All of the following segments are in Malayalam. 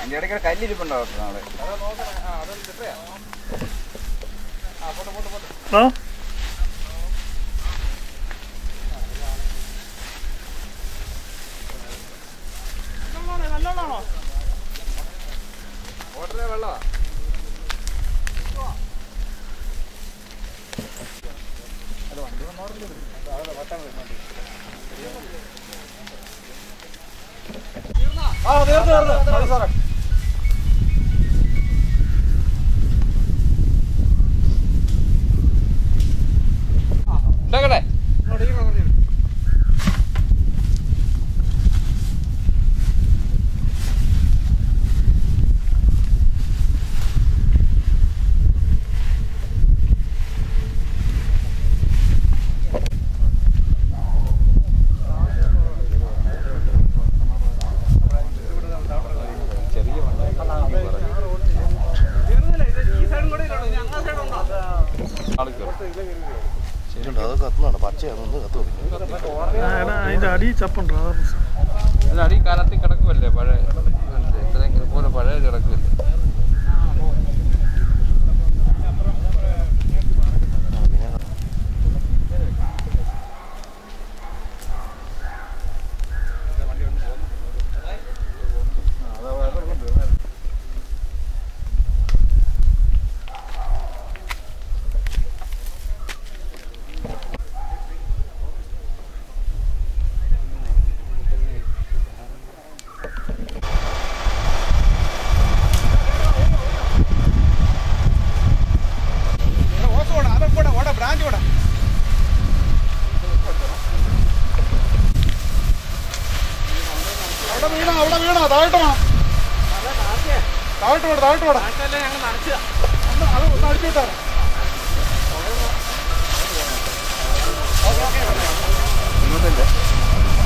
അതിന്റെ ഇടയ്ക്ക് കല്ലിരിപ്പുണ്ടോ ഓട്ടറെ വെള്ളമാ ആ തീർന്നു തീർന്നു. സാറേ ശരിയുണ്ട് അത് കത്തുന്നതാണ് പച്ചയാണ് ഒന്ന് കത്തു എടാ അതിന്റെ അടി ചപ്പുണ്ടോ? അതാ പ്രശ്നം. അല്ല അടി കാലത്തിൽ കിടക്കുമല്ലേ പഴയ ഇത്രയും ഇതുപോലെ പഴയ കിടക്കുമല്ലേ അവിടെ വീണ? അവിടെ വീണ? താഴോട്ട് വേണം. താഴോട്ട് വേണം താഴോട്ട് വേണം. അത് ഒന്ന് അടിച്ചു വിട്ടാറ്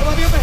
മതിയത്തെ